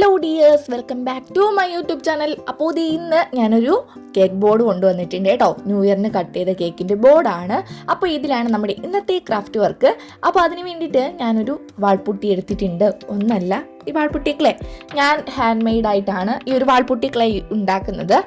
Hello dears welcome back to my YouTube channel അപ്പോൾ ഇത് ഇന്ന് ഞാനൊരു കേക്ക് ബോർഡ് കൊണ്ടുവന്നിട്ടുണ്ട് കേട്ടോ. ന്യൂ ഇയറിന് കട്ട് ചെയ്ത കേക്കിന്റെ ബോർഡാണ് അപ്പോൾ ഇതിലാണ് നമ്മുടെ ഇന്നത്തെ ക്രാഫ്റ്റ് വർക്ക് അപ്പോൾ അതിന് വേണ്ടിയിട്ട് ഞാനൊരു വാൾപുട്ടി എടുത്തിട്ടുണ്ട്. ഒന്നല്ല ഈ വാൾപുട്ടി ക്ലേ ഞാൻ ഹാൻഡ് മെയ്ഡ് ആയിട്ടാണ് ഈ ഒരു വാൾപുട്ടി ക്ലേ ഉണ്ടാക്കുന്നത്.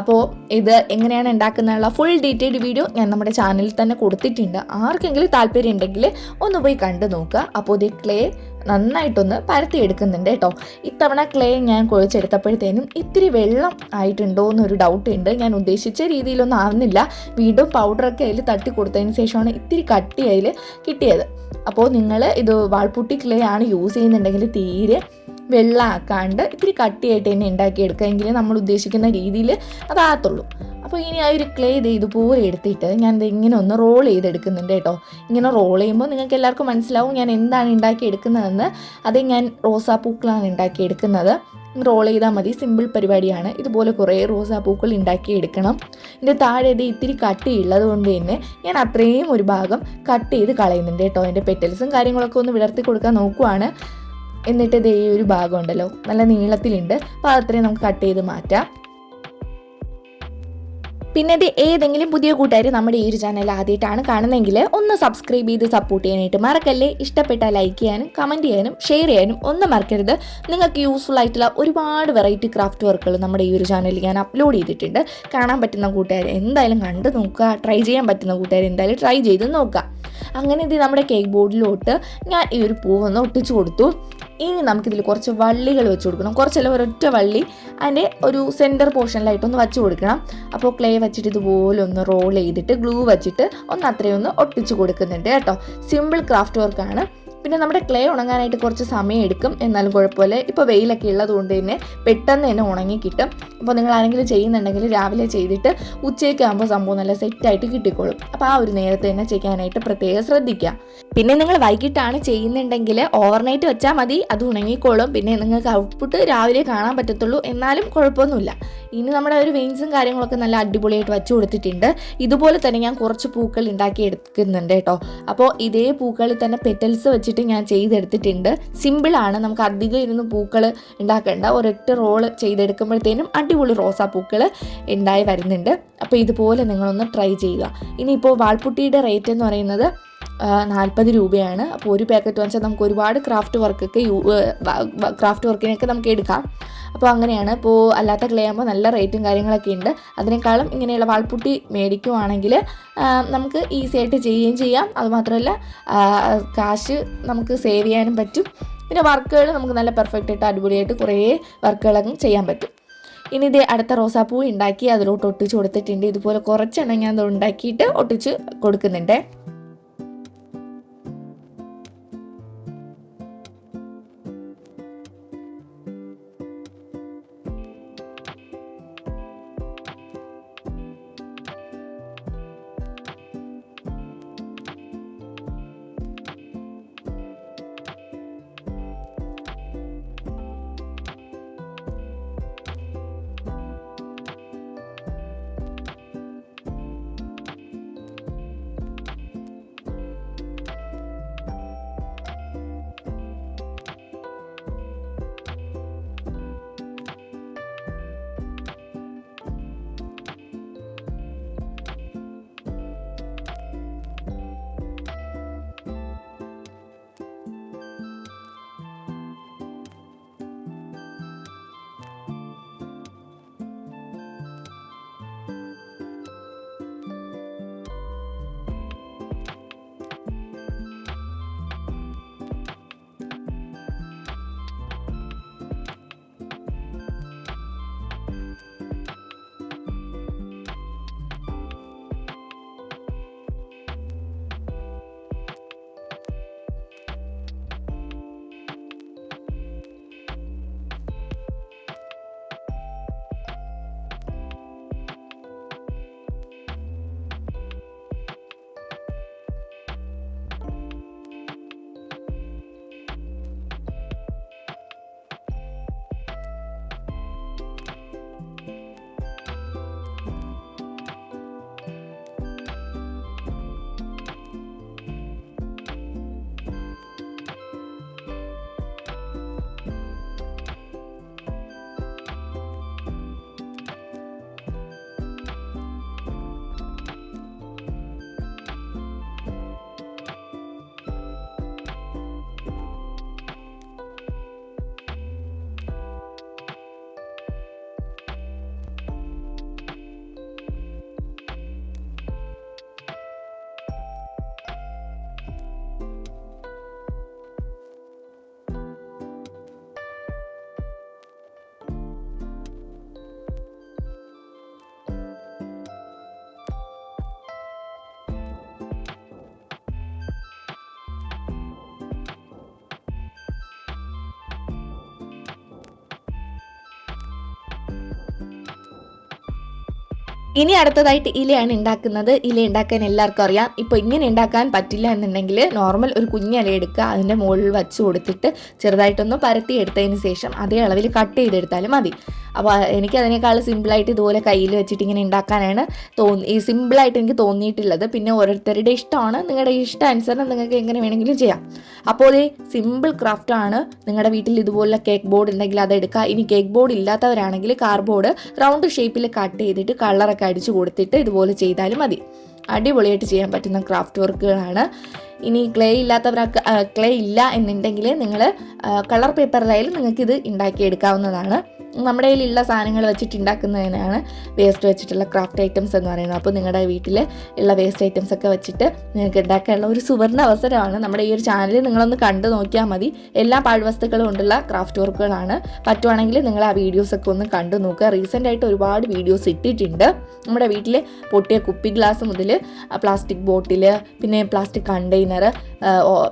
അപ്പോൾ ഇത് എങ്ങനെയാണ് ഉണ്ടാക്കുന്നതിനുള്ള ഫുൾ ഡീറ്റെയിൽഡ് വീഡിയോ ഞാൻ നമ്മുടെ ചാനലിൽ തന്നെ കൊടുത്തിട്ടുണ്ട്. ആർക്കെങ്കിലും താല്പര്യം ഉണ്ടെങ്കിൽ ഒന്ന് പോയി കണ്ടു നോക്കുക. അപ്പോൾ ഇത് ക്ലേ നന്നായിട്ടൊന്ന് പരത്തിയെടുക്കുന്നുണ്ട് കേട്ടോ. ഇത്തവണ ക്ലേ ഞാൻ കുഴച്ചെടുത്തപ്പോഴത്തേനും ഇത്തിരി വെള്ളം ആയിട്ടുണ്ടോ എന്നൊരു ഡൗട്ട് ഉണ്ട്. ഞാൻ ഉദ്ദേശിച്ച രീതിയിലൊന്നും ആവുന്നില്ല. വീണ്ടും പൗഡറൊക്കെ അതിൽ തട്ടി കൊടുത്തതിന് ശേഷമാണ് ഇത്തിരി കട്ടി അതിൽ കിട്ടിയത്. അപ്പോൾ നിങ്ങൾ ഇത് വാൾപുട്ടി ക്ലേ ആണ് യൂസ് ചെയ്യുന്നുണ്ടെങ്കിൽ തീരെ വെള്ളമാക്കാണ്ട് ഇത്തിരി കട്ടിയായിട്ട് തന്നെ ഉണ്ടാക്കിയെടുക്കുക എങ്കിൽ നമ്മൾ ഉദ്ദേശിക്കുന്ന രീതിയിൽ അതാകത്തുള്ളൂ. അപ്പോൾ ഇനി ആ ഒരു ക്ലേ ഇത് ഇതുപോലെ എടുത്തിട്ട് ഞാൻ ഇത് ഇങ്ങനെ ഒന്ന് റോൾ ചെയ്തെടുക്കുന്നുണ്ട് കേട്ടോ. ഇങ്ങനെ റോൾ ചെയ്യുമ്പോൾ നിങ്ങൾക്ക് എല്ലാവർക്കും മനസ്സിലാവും ഞാൻ എന്താണ് ഉണ്ടാക്കി എടുക്കുന്നതെന്ന് അത് ഞാൻ റോസാപ്പൂക്കളാണ് ഉണ്ടാക്കിയെടുക്കുന്നത്. റോൾ ചെയ്താൽ മതി. സിമ്പിൾ പരിപാടിയാണ്. ഇതുപോലെ കുറേ റോസാപ്പൂക്കൾ ഉണ്ടാക്കിയെടുക്കണം. ഇതിന്റെ താഴെ ഇത് ഇത്തിരി കട്ടിയുള്ളത് കൊണ്ട് തന്നെ ഞാൻ അത്രയും ഒരു ഭാഗം കട്ട് ചെയ്ത് കളയുന്നുണ്ട് കേട്ടോ. അതിന്റെ പെറ്റൽസും കാര്യങ്ങളൊക്കെ ഒന്ന് വിടർത്തി കൊടുക്കാൻ നോക്കുവാണ്. എന്നിട്ട് ഇത് ഈ ഒരു ഭാഗം ഉണ്ടല്ലോ. നല്ല നീളത്തിലുണ്ട്. അപ്പോൾ അത്രയും നമുക്ക് കട്ട് ചെയ്ത് മാറ്റാം. പിന്നെ ഇത് ഏതെങ്കിലും പുതിയ കൂട്ടുകാർ നമ്മുടെ ഈ ഒരു ചാനൽ ആദ്യമായിട്ടാണ് കാണുന്നതെങ്കിൽ ഒന്ന് സബ്സ്ക്രൈബ് ചെയ്ത് സപ്പോർട്ട് ചെയ്യാനായിട്ട് മറക്കല്ലേ. ഇഷ്ടപ്പെട്ട ലൈക്ക് ചെയ്യാനും കമന്റ് ചെയ്യാനും ഷെയർ ചെയ്യാനും ഒന്നും മറക്കരുത്. നിങ്ങൾക്ക് യൂസ്ഫുൾ ആയിട്ടുള്ള ഒരുപാട് വെറൈറ്റി ക്രാഫ്റ്റ് വർക്കുകൾ നമ്മുടെ ഈ ഒരു ചാനലിൽ ഞാൻ അപ്ലോഡ് ചെയ്തിട്ടുണ്ട്. കാണാൻ പറ്റുന്ന കൂട്ടുകാർ എന്തായാലും കണ്ടു നോക്കുക. ട്രൈ ചെയ്യാൻ പറ്റുന്ന കൂട്ടുകാർ എന്തായാലും ട്രൈ ചെയ്ത് നോക്കുക. അങ്ങനെ ഇത് നമ്മുടെ കേക്ക് ബോർഡിലോട്ട് ഞാൻ ഈ ഒരു പൂവൊന്ന് ഒട്ടിച്ചു കൊടുത്തു. ഇനി നമുക്കിതിൽ കുറച്ച് വള്ളികൾ വെച്ച് കൊടുക്കണം. കുറച്ചല്ല ഒരൊറ്റ വള്ളി അതിന്റെ ഒരു സെന്റർ പോർഷനിലായിട്ടൊന്ന് വെച്ച് കൊടുക്കണം. അപ്പോൾ ക്ലേ വെച്ചിട്ട് ഇതുപോലെ ഒന്ന് റോൾ ചെയ്തിട്ട് ഗ്ലൂ വെച്ചിട്ട് ഒന്ന് അത്രയും ഒന്ന് ഒട്ടിച്ച് കൊടുക്കുന്നുണ്ട് കേട്ടോ. സിമ്പിൾ ക്രാഫ്റ്റ് വർക്കാണ് പിന്നെ നമ്മുടെ ക്ലേ ഉണങ്ങാനായിട്ട് കുറച്ച് സമയം എടുക്കും. എന്നാലും കുഴപ്പമില്ല. ഇപ്പോൾ വെയിലൊക്കെ ഉള്ളത് കൊണ്ട് തന്നെ പെട്ടെന്ന് തന്നെ ഉണങ്ങി കിട്ടും. അപ്പോൾ നിങ്ങൾ ആരെങ്കിലും ചെയ്യുന്നുണ്ടെങ്കിൽ രാവിലെ ചെയ്തിട്ട് ഉച്ചയ്ക്ക് ആകുമ്പോൾ സംഭവം നല്ല സെറ്റായിട്ട് കിട്ടിക്കോളും. അപ്പോൾ ആ ഒരു നേരത്തെ തന്നെ ചെയ്യാനായിട്ട് പ്രത്യേകം ശ്രദ്ധിക്കുക. പിന്നെ നിങ്ങൾ വൈകിട്ടാണ് ചെയ്യുന്നുണ്ടെങ്കിൽ ഓവർനൈറ്റ് വെച്ചാൽ മതി. അത് ഉണങ്ങിക്കോളും. പിന്നെ നിങ്ങൾക്ക് ഔട്ട്പുട്ട് രാവിലെ കാണാൻ പറ്റത്തുള്ളൂ. എന്നാലും കുഴപ്പമൊന്നുമില്ല. ഇനി നമ്മുടെ ഒരു വെയിൻസും കാര്യങ്ങളൊക്കെ നല്ല അടിപൊളിയായിട്ട് വെച്ച് കൊടുത്തിട്ടുണ്ട്. ഇതുപോലെ തന്നെ ഞാൻ കുറച്ച് പൂക്കൾ ഉണ്ടാക്കി എടുക്കുന്നുണ്ട് കേട്ടോ. അപ്പോൾ ഇതേ പൂക്കളിൽ തന്നെ പെറ്റൽസ് വെച്ചിട്ട് ഞാൻ ചെയ്തെടുത്തിട്ടുണ്ട്. സിമ്പിളാണ് നമുക്ക് അധികം ഇരുന്ന് പൂക്കൾ ഉണ്ടാക്കേണ്ട. ഒരൊറ്റ റോൾ ചെയ്തെടുക്കുമ്പോഴത്തേനും അടിപൊളി റോസാ പൂക്കൾ ഉണ്ടായി വരുന്നുണ്ട്. അപ്പോൾ ഇതുപോലെ നിങ്ങളൊന്ന് ട്രൈ ചെയ്യുക. ഇനിയിപ്പോൾ വാൾപുട്ടിയുടെ റേറ്റ് എന്ന് പറയുന്നത് നാൽപ്പത് രൂപയാണ്. അപ്പോൾ ഒരു പാക്കറ്റ് വാങ്ങിച്ചാൽ നമുക്ക് ഒരുപാട് ക്രാഫ്റ്റ് വർക്കൊക്കെ യൂ ക്രാഫ്റ്റ് വർക്കിനൊക്കെ നമുക്ക് എടുക്കാം. അപ്പോൾ അങ്ങനെയാണ്. ഇപ്പോൾ അല്ലാത്ത ക്ലേ ആകുമ്പോൾ നല്ല റേറ്റും കാര്യങ്ങളൊക്കെ ഉണ്ട്. അതിനേക്കാളും ഇങ്ങനെയുള്ള വാൾപുട്ടി മേടിക്കുവാണെങ്കിൽ നമുക്ക് ഈസി ആയിട്ട് ചെയ്യുകയും ചെയ്യാം. അതുമാത്രമല്ല കാശ് നമുക്ക് സേവ് ചെയ്യാനും പറ്റും. പിന്നെ വർക്കുകൾ നമുക്ക് നല്ല പെർഫെക്റ്റ് ആയിട്ട് അടിപൊളിയായിട്ട് കുറേ വർക്കുകളൊക്കെ ചെയ്യാൻ പറ്റും. ഇനി ഇതേ അടുത്ത റോസാപ്പൂ ഉണ്ടാക്കി അതിലോട്ട് ഒട്ടിച്ച് കൊടുത്തിട്ടുണ്ട്. ഇതുപോലെ കുറച്ചെണ്ണം ഞാൻ അത് ഉണ്ടാക്കിയിട്ട് ഒട്ടിച്ച് കൊടുക്കുന്നുണ്ട്. ഇനി അടുത്തതായിട്ട് ഇലയാണ് ഉണ്ടാക്കുന്നത്. ഇല ഉണ്ടാക്കാൻ എല്ലാവർക്കും അറിയാം. ഇപ്പോൾ ഇങ്ങനെ ഉണ്ടാക്കാൻ പറ്റില്ല എന്നുണ്ടെങ്കിൽ നോർമൽ ഒരു കുഞ്ഞില എടുക്കുക അതിന്റെ മുകളിൽ വച്ച് കൊടുത്തിട്ട് ചെറുതായിട്ടൊന്ന് പരത്തി എടുത്തതിന് ശേഷം അതേ അളവിൽ കട്ട് ചെയ്തെടുത്താലും മതി. അപ്പോൾ എനിക്ക് അതിനേക്കാൾ സിമ്പിളായിട്ട് ഇതുപോലെ കയ്യിൽ വെച്ചിട്ട് ഇങ്ങനെ ഉണ്ടാക്കാനാണ് തോന്നി സിമ്പിളായിട്ട് എനിക്ക് തോന്നിയിട്ടുള്ളത്. പിന്നെ ഓരോരുത്തരുടെ ഇഷ്ടമാണ്. നിങ്ങളുടെ ഇഷ്ടം അനുസരണം നിങ്ങൾക്ക് എങ്ങനെ വേണമെങ്കിലും ചെയ്യാം. അപ്പോൾ ഈ സിമ്പിൾ ക്രാഫ്റ്റാണ് നിങ്ങളുടെ വീട്ടിൽ ഇതുപോലെ കേക്ക് ബോർഡ് ഉണ്ടെങ്കിൽ അത് എടുക്കുക. ഇനി കേക്ക് ബോർഡ് ഇല്ലാത്തവരാണെങ്കിൽ കാർബോർഡ് റൗണ്ട് ഷേപ്പിൽ കട്ട് ചെയ്തിട്ട് കളറൊക്കെ അടിച്ച് കൊടുത്തിട്ട് ഇതുപോലെ ചെയ്താലും മതി. അടിപൊളിയായിട്ട് ചെയ്യാൻ പറ്റുന്ന ക്രാഫ്റ്റ് വർക്കുകളാണ്. ഇനി ക്ലേ ഇല്ലാത്തവർക്ക് ക്ലേ ഇല്ല എന്നുണ്ടെങ്കിൽ നിങ്ങൾ കളർ പേപ്പറിലായാലും നിങ്ങൾക്ക് ഇത് ഉണ്ടാക്കിയെടുക്കാവുന്നതാണ്. നമ്മുടെ കയ്യിലുള്ള സാധനങ്ങൾ വെച്ചിട്ട് ഉണ്ടാക്കുന്നതിനാണ് വേസ്റ്റ് വെച്ചിട്ടുള്ള ക്രാഫ്റ്റ് ഐറ്റംസ് എന്ന് പറയുന്നത്. അപ്പോൾ നിങ്ങളുടെ വീട്ടിൽ ഉള്ള വേസ്റ്റ് ഐറ്റംസ് ഒക്കെ വെച്ചിട്ട് നിങ്ങൾക്ക് ഉണ്ടാക്കാനുള്ള ഒരു സുവർണ അവസരമാണ് നമ്മുടെ ഈ ഒരു ചാനൽ നിങ്ങളൊന്ന് കണ്ടു നോക്കിയാൽ മതി. എല്ലാ പാഴ്വസ്തുക്കളും കൊണ്ടുള്ള ക്രാഫ്റ്റ് വർക്കുകളാണ് പറ്റുവാണെങ്കിൽ നിങ്ങൾ ആ വീഡിയോസ് ഒക്കെ ഒന്ന് കണ്ടു നോക്കുക. റീസെന്റ് ആയിട്ട് ഒരുപാട് വീഡിയോസ് ഇട്ടിട്ടുണ്ട്. നമ്മുടെ വീട്ടിൽ പൊട്ടിയ കുപ്പി ഗ്ലാസ് മുതൽ പ്ലാസ്റ്റിക് ബോട്ടിൽ പിന്നെ പ്ലാസ്റ്റിക് കണ്ടെയ്നർ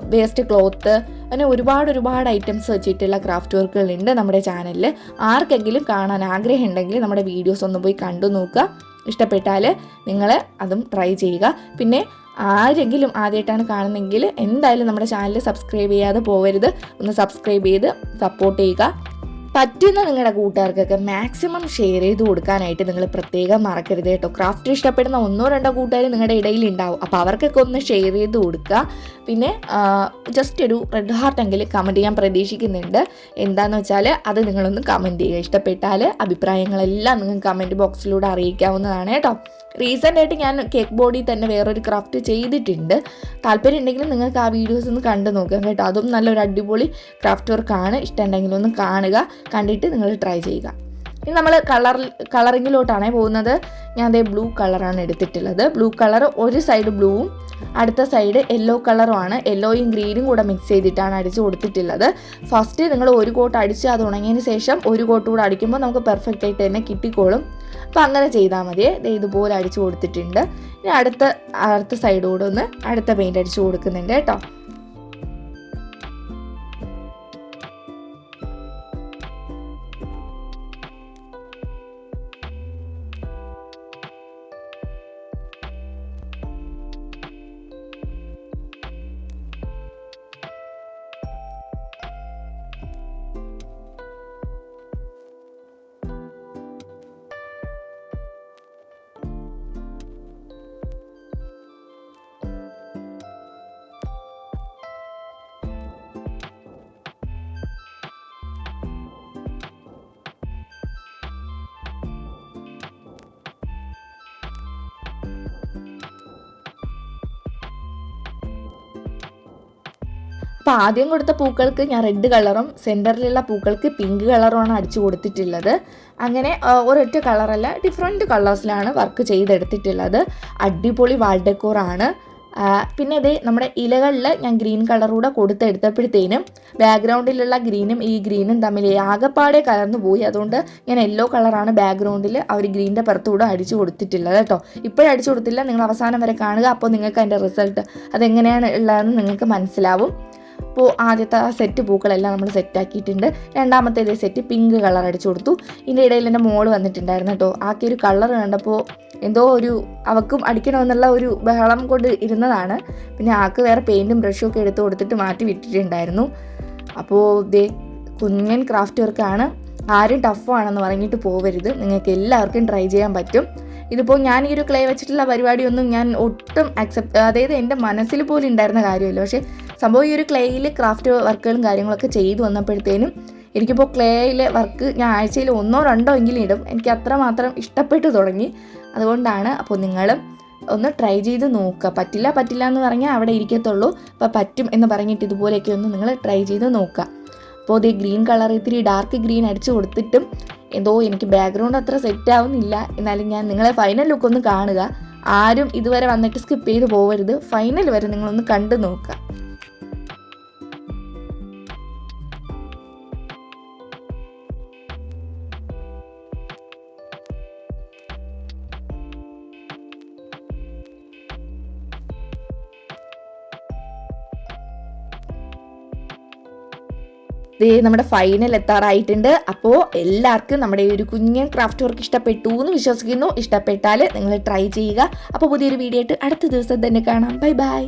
വേസ്റ്റ് ക്ലോത്ത് അങ്ങനെ ഒരുപാട് ഒരുപാട് ഐറ്റംസ് വെച്ചിട്ടുള്ള ക്രാഫ്റ്റ് വർക്കുകളുണ്ട് നമ്മുടെ ചാനലിൽ ആർക്കെങ്കിലും കാണാൻ ആഗ്രഹം ഉണ്ടെങ്കിൽ നമ്മുടെ വീഡിയോസ് ഒന്ന് പോയി കണ്ടു നോക്കുക. ഇഷ്ടപ്പെട്ടാൽ നിങ്ങൾ അതും ട്രൈ ചെയ്യുക. പിന്നെ ആരെങ്കിലും ആദ്യമായിട്ടാണ് കാണുന്നതെങ്കിൽ എന്തായാലും നമ്മുടെ ചാനൽ സബ്സ്ക്രൈബ് ചെയ്യാതെ പോകരുത് ഒന്ന് സബ്സ്ക്രൈബ് ചെയ്ത് സപ്പോർട്ട് ചെയ്യുക. പറ്റുന്ന നിങ്ങളുടെ കൂട്ടുകാർക്കൊക്കെ മാക്സിമം ഷെയർ ചെയ്ത് കൊടുക്കാനായിട്ട് നിങ്ങൾ പ്രത്യേകം മറക്കരുത് കേട്ടോ. ക്രാഫ്റ്റ് ഇഷ്ടപ്പെടുന്ന ഒന്നോ രണ്ടോ കൂട്ടുകാർ നിങ്ങളുടെ ഇടയിൽ ഉണ്ടാവും. അപ്പോൾ അവർക്കൊക്കെ ഒന്ന് ഷെയർ ചെയ്ത് കൊടുക്കുക. പിന്നെ ജസ്റ്റ് ഒരു റെഡ് ഹാർട്ട് എങ്കിലും കമന്റ് ചെയ്യാൻ പ്രതീക്ഷിക്കുന്നുണ്ട്. എന്താണെന്ന് വെച്ചാൽ അത് നിങ്ങളൊന്ന് കമന്റ് ചെയ്യുക. ഇഷ്ടപ്പെട്ടാൽ അഭിപ്രായങ്ങളെല്ലാം നിങ്ങൾക്ക് കമന്റ് ബോക്സിലൂടെ അറിയിക്കാവുന്നതാണ് കേട്ടോ. റീസെന്റ് ആയിട്ട് ഞാൻ കേക്ക് ബോഡി തന്നെ വേറൊരു ക്രാഫ്റ്റ് ചെയ്തിട്ടുണ്ട്. താല്പര്യം ഉണ്ടെങ്കിൽ നിങ്ങൾക്ക് ആ വീഡിയോസ് ഒന്ന് കണ്ടു നോക്കാം കേട്ടോ. അതും നല്ലൊരു അടിപൊളി ക്രാഫ്റ്റ് വർക്കാണ് ഇഷ്ടമുണ്ടെങ്കിൽ ഒന്ന് കാണുക. കണ്ടിട്ട് നിങ്ങൾ ട്രൈ ചെയ്യുക. ഇനി നമ്മൾ കളർ കളറിങ്ങിലോട്ടാണ് പോകുന്നത്. ഞാൻ അതേ ബ്ലൂ കളറാണ് എടുത്തിട്ടുള്ളത്. ബ്ലൂ കളർ ഒരു സൈഡ് ബ്ലൂവും അടുത്ത സൈഡ് യെല്ലോ കളറുമാണ് യെല്ലോയും ഗ്രീനും കൂടെ മിക്സ് ചെയ്തിട്ടാണ് അടിച്ച് കൊടുത്തിട്ടുള്ളത്. ഫസ്റ്റ് നിങ്ങൾ ഒരു കോട്ട് അടിച്ച് അത് ഉണങ്ങിയതിന് ശേഷം ഒരു കോട്ട് കൂടെ അടിക്കുമ്പോൾ നമുക്ക് പെർഫെക്റ്റ് ആയിട്ട് തന്നെ കിട്ടിക്കോളും. അപ്പോൾ അങ്ങനെ ചെയ്താൽ മതി. ഇതുപോലെ അടിച്ച് കൊടുത്തിട്ടുണ്ട്. ഇനി അടുത്ത അടുത്ത സൈഡ് കൂടെ ഒന്ന് അടുത്ത പെയിന്റ് അടിച്ച് കൊടുക്കുന്നുണ്ട് കേട്ടോ. അപ്പോൾ ആദ്യം കൊടുത്ത പൂക്കൾക്ക് ഞാൻ റെഡ് കളറും സെന്ററിലുള്ള പൂക്കൾക്ക് പിങ്ക് കളറുമാണ് അടിച്ചു കൊടുത്തിട്ടുള്ളത്. അങ്ങനെ ഒരൊറ്റ കളറല്ല ഡിഫറെന്റ് കളേഴ്സിലാണ് വർക്ക് ചെയ്തെടുത്തിട്ടുള്ളത്. അടിപൊളി വാൾ ഡെക്കോറാണ് പിന്നെ ഇത് നമ്മുടെ ഇലകളിൽ ഞാൻ ഗ്രീൻ കളറൂടെ കൂടെ കൊടുത്തെടുത്തപ്പോഴത്തേനും ബാക്ക്ഗ്രൗണ്ടിലുള്ള ഗ്രീനും ഈ ഗ്രീനും തമ്മിൽ ആകെപ്പാടെ കലർന്നു പോയി. അതുകൊണ്ട് ഞാൻ യെല്ലോ കളറാണ് ബാക്ക്ഗ്രൗണ്ടിൽ ആ ഒരു ഗ്രീനിന്റെ പുറത്തുകൂടെ അടിച്ചു കൊടുത്തിട്ടുള്ളത് കേട്ടോ ഇപ്പോഴും അടിച്ചു കൊടുത്തില്ല നിങ്ങൾ അവസാനം വരെ കാണുക. അപ്പോൾ നിങ്ങൾക്ക് അതിന്റെ റിസൾട്ട് അതെങ്ങനെയാണ് ഉള്ളതെന്ന് നിങ്ങൾക്ക് മനസ്സിലാവും. അപ്പോൾ ആദ്യത്തെ സെറ്റ് പൂക്കളെല്ലാം നമ്മൾ സെറ്റാക്കിയിട്ടുണ്ട് രണ്ടാമത്തെ ഇതേ സെറ്റ് പിങ്ക് കളർ അടിച്ചു കൊടുത്തു. ഇതിന്റെ ഇടയിൽ എന്റെ മോൾ വന്നിട്ടുണ്ടായിരുന്നു കേട്ടോ. ആക്കി ഒരു കളർ കണ്ടപ്പോൾ എന്തോ ഒരു അവക്കും അടിക്കണമെന്നുള്ള ഒരു ബഹളം കൊണ്ട് ഇരുന്നതാണ്. പിന്നെ ആക്ക് വേറെ പെയിന്റും ബ്രഷും ഒക്കെ എടുത്ത് കൊടുത്തിട്ട് മാറ്റി വിട്ടിട്ടുണ്ടായിരുന്നു. അപ്പോൾ ദേ കുഞ്ഞൻ ക്രാഫ്റ്റ് വർക്കാണ് ആരും ടഫാണെന്ന് പറഞ്ഞിട്ട് പോവരുത്. നിങ്ങൾക്ക് എല്ലാവർക്കും ട്രൈ ചെയ്യാൻ പറ്റും. ഇതിപ്പോൾ ഞാൻ ഈ ഒരു ക്ലേ വെച്ചിട്ടുള്ള പരിപാടിയൊന്നും ഞാൻ ഒട്ടും അക്സെപ്റ്റ് അതായത് എന്റെ മനസ്സിൽ പോലും ഉണ്ടായിരുന്ന കാര്യമല്ല. പക്ഷേ സംഭവം ഈ ഒരു ക്ലേയിൽ ക്രാഫ്റ്റ് വർക്കുകളും കാര്യങ്ങളൊക്കെ ചെയ്തു വന്നപ്പോഴത്തേനും എനിക്കിപ്പോൾ ക്ലേയിലെ വർക്ക് ഞാൻ ആഴ്ചയിൽ ഒന്നോ രണ്ടോ എങ്കിലും ഇടും. എനിക്ക് അത്രമാത്രം ഇഷ്ടപ്പെട്ടു തുടങ്ങി. അതുകൊണ്ടാണ് അപ്പോൾ നിങ്ങൾ ഒന്ന് ട്രൈ ചെയ്ത് നോക്കുക. പറ്റില്ല പറ്റില്ല എന്ന് പറഞ്ഞാൽ അവിടെ ഇരിക്കത്തുള്ളൂ. അപ്പോൾ പറ്റും എന്ന് പറഞ്ഞിട്ട് ഇതുപോലെയൊക്കെ ഒന്ന് നിങ്ങൾ ട്രൈ ചെയ്ത് നോക്കുക. അപ്പോൾ ഈ ഗ്രീൻ കളർ ഇത്തിരി ഡാർക്ക് ഗ്രീൻ അടിച്ച് കൊടുത്തിട്ടും എന്തോ എനിക്ക് ബാക്ക്ഗ്രൗണ്ട് അത്ര സെറ്റ് ആവുന്നില്ല. എന്നാലും ഞാൻ നിങ്ങളെ ഫൈനൽ ലുക്ക് ഒന്ന് കാണുക. ആരും ഇതുവരെ വന്നിട്ട് സ്കിപ്പ് ചെയ്ത് പോകരുത് ഫൈനൽ വരെ നിങ്ങളൊന്ന് കണ്ടു നോക്കുക. ദേ നമ്മുടെ ഫൈനൽ എത്താറായിട്ടുണ്ട്. അപ്പോൾ എല്ലാവർക്കും നമ്മുടെ ഈ ഒരു കുഞ്ഞൻ ക്രാഫ്റ്റ് വർക്ക് ഇഷ്ടപ്പെട്ടു എന്ന് വിശ്വസിക്കുന്നു. ഇഷ്ടപ്പെട്ടാൽ നിങ്ങൾ ട്രൈ ചെയ്യുക. അപ്പോൾ പുതിയൊരു വീഡിയോ ആയിട്ട് അടുത്ത ദിവസം തന്നെ കാണാം. Bye bye